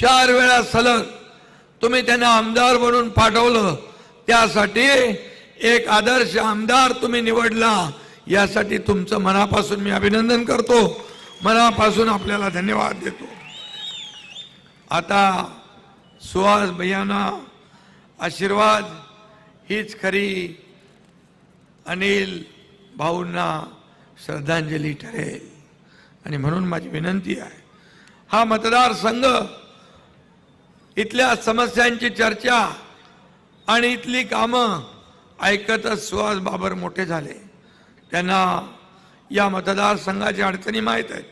चार वेळा सलग तुम्ही त्यांना आमदार म्हणून पाठवलं त्यासाठी एक आदर्श आमदार तुम्ही निवडला. यासाठी तुमचं मनापासून मी अभिनंदन करतो. मनापासून आपल्याला धन्यवाद देतो. आता सुहास भैयांना आशीर्वाद हीच खरी अनिल भाऊंना श्रद्धांजली ठरेल. आणि म्हणून माझी विनंती आहे हा मतदारसंघ इथल्या समस्यांची चर्चा आणि इथली कामं ऐकतच सुहास बाबर मोठे झाले. त्यांना या मतदारसंघाच्या अडचणी माहीत आहेत.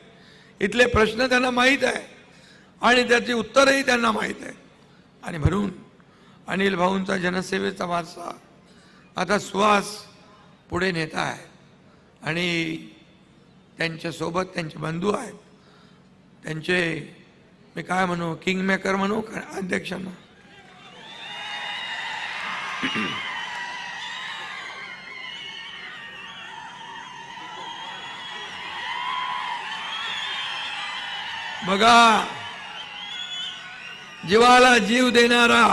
इथले प्रश्न त्यांना माहीत आहे आणि त्याची उत्तरही त्यांना माहीत आहे. आणि म्हणून अनिल भाऊंचा जनसेवेचा वारसा आता सुहास पुढे नेता आहे. आणि त्यांच्यासोबत त्यांचे बंधू आहेत. त्यांचे मी काय म्हणू किंग मेकर म्हणू का अध्यक्षांना बघा जीवाला जीव देणारा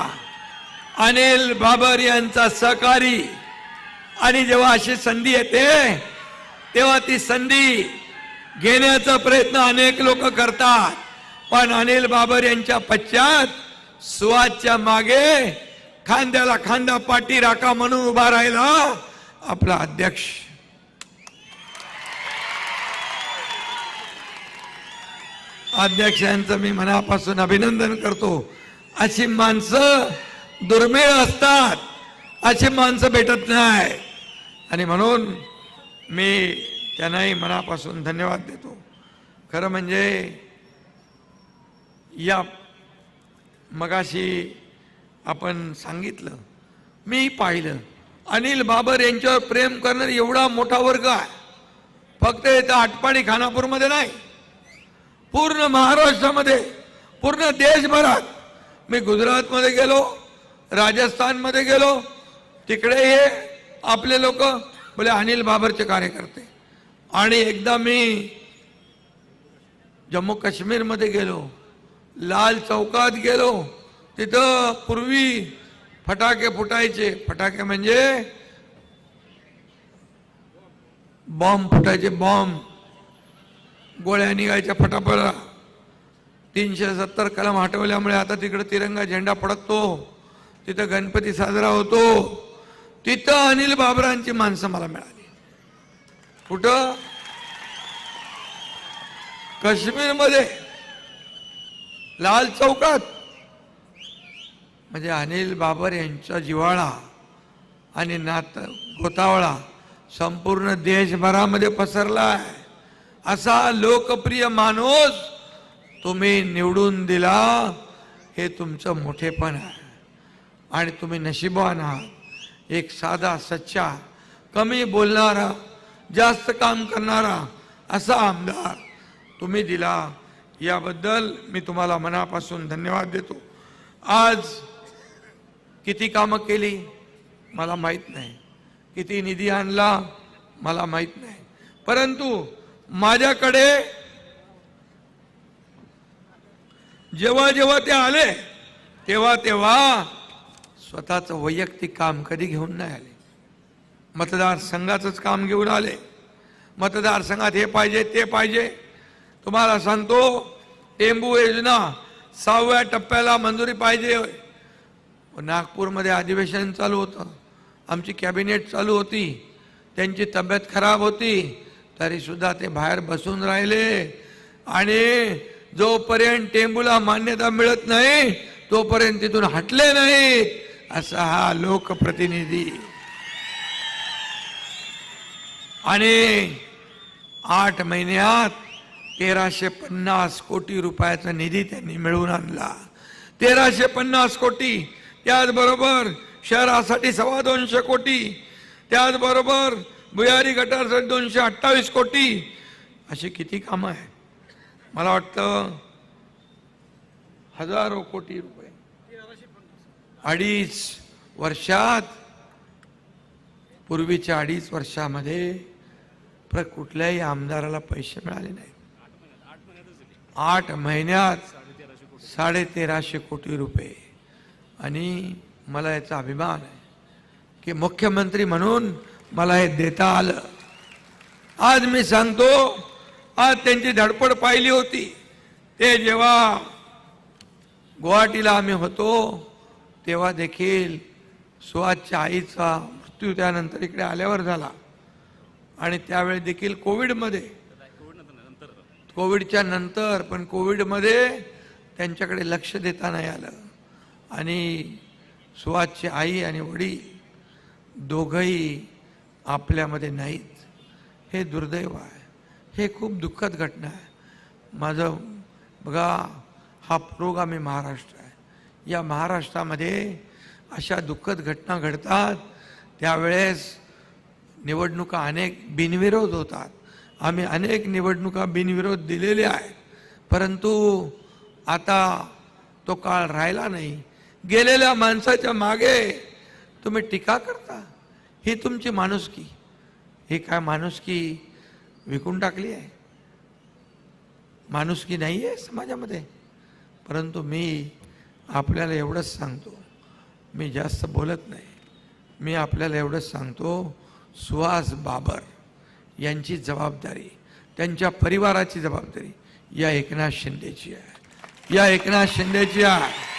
अनिल बाबर यांचा सहकारी आणि जेव्हा अशी संधी येते तेव्हा ती संधी घेण्याचा प्रयत्न अनेक लोक करतात. पण अनिल बाबर यांच्या पश्चात सुवादच्या मागे खांद्याला खांदा पाठी राखा म्हणून उभा राहिला आपला अध्यक्ष. अध्यक्षांचं मी मनापासून अभिनंदन करतो. अशी माणसं दुर्मिळ असतात. अशी माणसं भेटत नाही. आणि म्हणून मी त्यांनाही मनापासून धन्यवाद देतो. खरं म्हणजे या मगाशी आपण सांगितलं मी पाहिलं. अनिल बाबर यांच्यावर प्रेम करणारा एवढा मोठा वर्ग आहे. फक्त इथं आटपाडी खानापूरमध्ये नाही. पूर्ण महाराष्ट्रामध्ये पूर्ण देशभरात मी गुजरातमध्ये गेलो राजस्थानमध्ये गेलो. तिकडे हे आपले लोक बोले अनिल बाबरचे कार्यकर्ते. आणि एकदा मी जम्मू काश्मीरमध्ये गेलो. लाल चौकात गेलो. तिथं पूर्वी फटाके फुटायचे. फटाके म्हणजे बॉम्ब फुटायचे बॉम्ब. गोळ्या निघायच्या फटाफटा. तीनशे सत्तर कलम हटवल्यामुळे आता तिकडे तिरंगा झेंडा फडकतो. तिथं गणपती साजरा होतो. तिथं अनिल बाबरांची माणसं मला मिळाली. कुठं? काश्मीरमध्ये. लाल चौकात. म्हणजे अनिल बाबर यांचा जिव्हाळा आणि नात गोतावळा संपूर्ण देशभरामध्ये पसरला आहे. असा लोकप्रिय माणूस तुम्ही निवडून दिला हे तुमचं मोठेपण आहे. आणि तुम्ही नशिबान आहात एक साधा सच्चा कमी बोलणारा जास्त काम करणारा असा आमदार तुम्ही दिला. याबद्दल मी तुम्हाला मनापासून धन्यवाद देतो. आज किती कामं केली मला माहीत नाही. किती निधी आणला मला माहीत नाही. परंतु माझ्याकडे जेव्हा जेव्हा ते आले तेव्हा तेव्हा स्वतःचं वैयक्तिक काम कधी घेऊन नाही आले. मतदारसंघाचंच काम घेऊन आले. मतदारसंघात हे पाहिजे ते पाहिजे. तुम्हाला सांगतो टेंबू योजना सहाव्या टप्प्याला मंजुरी पाहिजे. नागपूरमध्ये अधिवेशन चालू होतं. आमची कॅबिनेट चालू होती. त्यांची तब्येत खराब होती. तरी सुद्धा ते बाहेर बसून राहिले. आणि जोपर्यंत टेंबूला मान्यता मिळत नाही तोपर्यंत तिथून हटले नाही असा हा लोकप्रतिनिधी. आणि आठ महिन्यात तेराशे पन्नास कोटी रुपयाचा निधी त्यांनी मिळवून आणला. तेराशे पन्नास कोटी त्याचबरोबर शहरासाठी सव्वा दोनशे कोटी त्याचबरोबर भुयारी गटारसाठी दोनशे अठ्ठावीस कोटी. अशी किती कामं आहेत? मला वाटतं हजारो कोटी रुपये. अडीच वर्षात पूर्वीच्या अडीच वर्षामध्ये प्र कुठल्याही आमदाराला पैसे मिळाले नाही आठ महिन्यात साडे तेराशे कोटी रुपये. आणि मला याचा अभिमान आहे की मुख्यमंत्री म्हणून मला हे देता आलं. आज मी सांगतो आज त्यांची धडपड पाहिली होती. ते जेव्हा गुवाहाटीला आम्ही होतो तेव्हा देखील सुहासच्या आईचा मृत्यू त्यानंतर इकडे आल्यावर झाला. आणि त्यावेळी देखील कोविडमध्ये कोविडच्या नंतर पण कोविडमध्ये त्यांच्याकडे लक्ष देता नाही आलं. आणि सुहासची आई आणि वडील दोघंही आपल्यामध्ये नाहीत. हे दुर्दैव आहे. हे खूप दुःखद घटना आहे. माझं बघा हा पुरोगामी महाराष्ट्र आहे. या महाराष्ट्रामध्ये अशा दुःखद घटना घडतात त्यावेळेस निवडणुका अनेक बिनविरोध होतात. आम्ही अनेक निवडणुका बिनविरोध दिलेल्या आहेत. परंतु आता तो काळ राहिला नाही. गेलेल्या माणसाच्या मागे तुम्ही टीका करता. ही तुमची माणुसकी. ही काय माणुसकी विकून टाकली आहे? माणुसकी नाही आहे समाजामध्ये. परंतु मी आपल्याला एवढंच सांगतो. मी जास्त बोलत नाही. मी आपल्याला एवढंच सांगतो सुहास बाबर. यांची जबाबदारी त्यांच्या परिवाराची जबाबदारी या एकनाथ शिंदेची आहे. या एकनाथ शिंदेची आहे.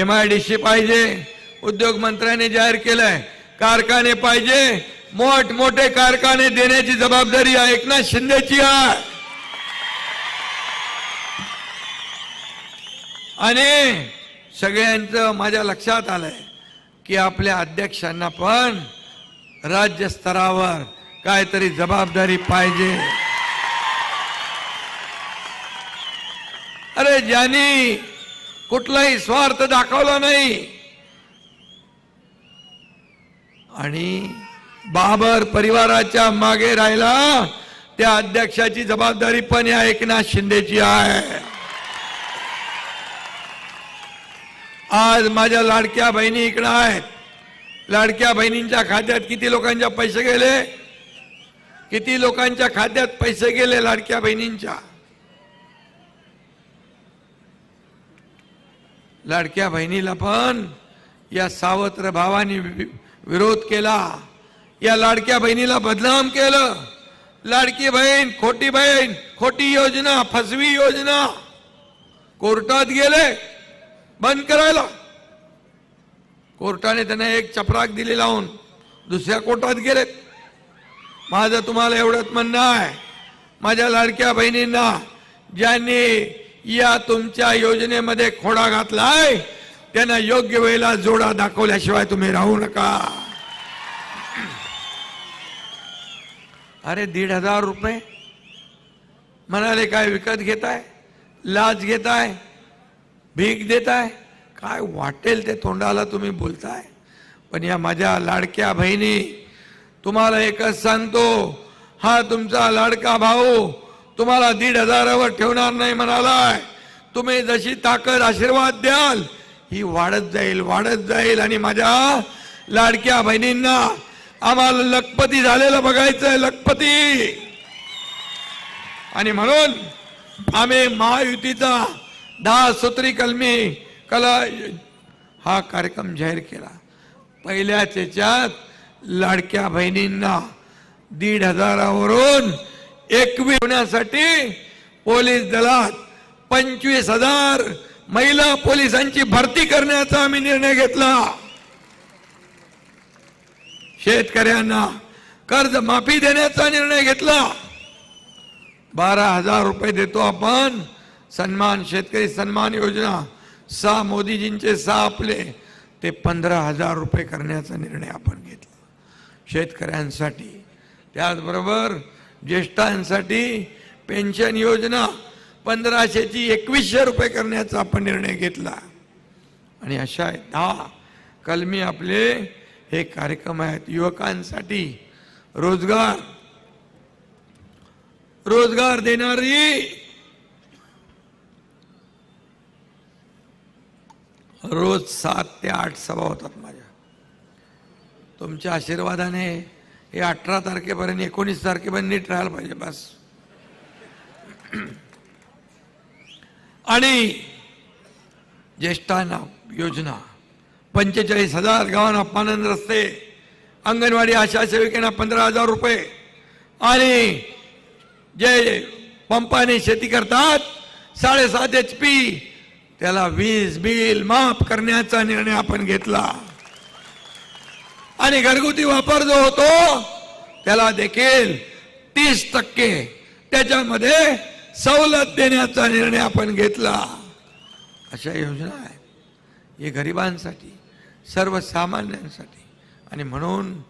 एम आय डी सी पाहिजे उद्योग मंत्र्याने जाहीर केलंय कारखाने पाहिजे मोठ मोठे कारखाने देण्याची जबाबदारी या एकनाथ शिंदेची आहे. आणि सगळ्यांचं माझ्या लक्षात आलंय की आपल्या अध्यक्षांना पण राज्य स्तरावर काहीतरी जबाबदारी पाहिजे. अरे ज्यांनी कुठलाही स्वार्थ दाखवला नाही आणि बाबर परिवाराच्या मागे राहिला त्या अध्यक्षाची जबाबदारी पण या एकनाथ शिंदेची आहे. आज माझ्या लाडक्या बहिणी इकडं आहेत. लाडक्या बहिणींच्या खात्यात किती लोकांच्या पैसे गेले? किती लोकांच्या खात्यात पैसे गेले लाडक्या बहिणींच्या? लाडक्या बहिणीला पण या सावत्र भावाने विरोध केला. या लाडक्या बहिणीला बदनाम केलं. लाडकी बहीण खोटी बहीण खोटी योजना फसवी योजना. कोर्टात गेले. बंद करायला. कोर्टाने त्यांना एक चपराक दिली लावून दुसऱ्या कोर्टात गेलेत. माझं तुम्हाला एवढंच म्हणणं आहे. माझ्या लाडक्या बहिणींना ज्यांनी या तुमच्या योजनेमध्ये खोडा घातलाय त्यांना योग्य वेळेला जोडा दाखवल्याशिवाय तुम्ही राहू नका. अरे दीड हजार रुपये? म्हणाले काय विकत घेताय? लाच घेताय? भीक देताय? काय वाटेल ते तोंडाला तुम्ही बोलताय? पण या माझ्या लाडक्या बहिणी तुम्हाला एकच सांगतो हा तुमचा लाडका भाऊ तुम्हाला दीड हजारावर ठेवणार नाही म्हणालाय. तुम्ही जशी ताकद आशीर्वाद द्याल ही वाढत जाईल वाढत जाईल. आणि माझ्या लाडक्या बहिणींना आम्हाला लखपती झालेलं बघायचंय लखपती. आणि म्हणून आम्ही महायुतीचा दहा सूत्री कलमी कला हा कार्यक्रम जाहीर केला. पहिल्या त्याच्यात लाडक्या बहिणींना दीड हजारावरून एकवीस होण्यासाठी पोलीस दलात पंचवीस हजार महिला पोलिसांची भरती करण्याचा आम्ही निर्णय घेतला. शेतकऱ्यांना कर्ज माफी देण्याचा निर्णय घेतला. बारा हजार रुपये देतो आपण. सन्मान शेतकरी सन्मान योजना सहा मोदीजींचे सहा आपले. ते पंधरा हजार रुपये करण्याचा निर्णय आपण घेतला. शेतकऱ्यांसाठी. त्याचबरोबर ज्येष्ठांसाठी पेन्शन योजना पंधराशेची एकवीसशे रुपये करण्याचा आपण निर्णय घेतला. आणि अशा दहा कलमी आपले हे कार्यक्रम आहेत. युवकांसाठी रोजगार. रोजगार देणारी रोज सात ते आठ सभा होतात माझ्या. तुमच्या आशीर्वादाने हे अठरा तारखेपर्यंत एकोणीस तारखेपर्यंत नीट राहायला पाहिजे बस. आणि ज्येष्ठांना योजना पंचेचाळीस हजार गावांना पानंद रस्ते अंगणवाडी आशा सेविकांना पंधरा हजार रुपये आणि जे पंपाने शेती करतात साडेसात एच पी त्याला वीज बिल माफ करण्याचा निर्णय आपण घेतला. आणि घरगुती वापर जो होतो त्याला देखील तीस टक्के. त्याच्यामध्ये सवलत देण्याचा निर्णय आपण घेतला. अशा योजना आहेत. हे गरिबांसाठी सर्वसामान्यांसाठी. आणि म्हणून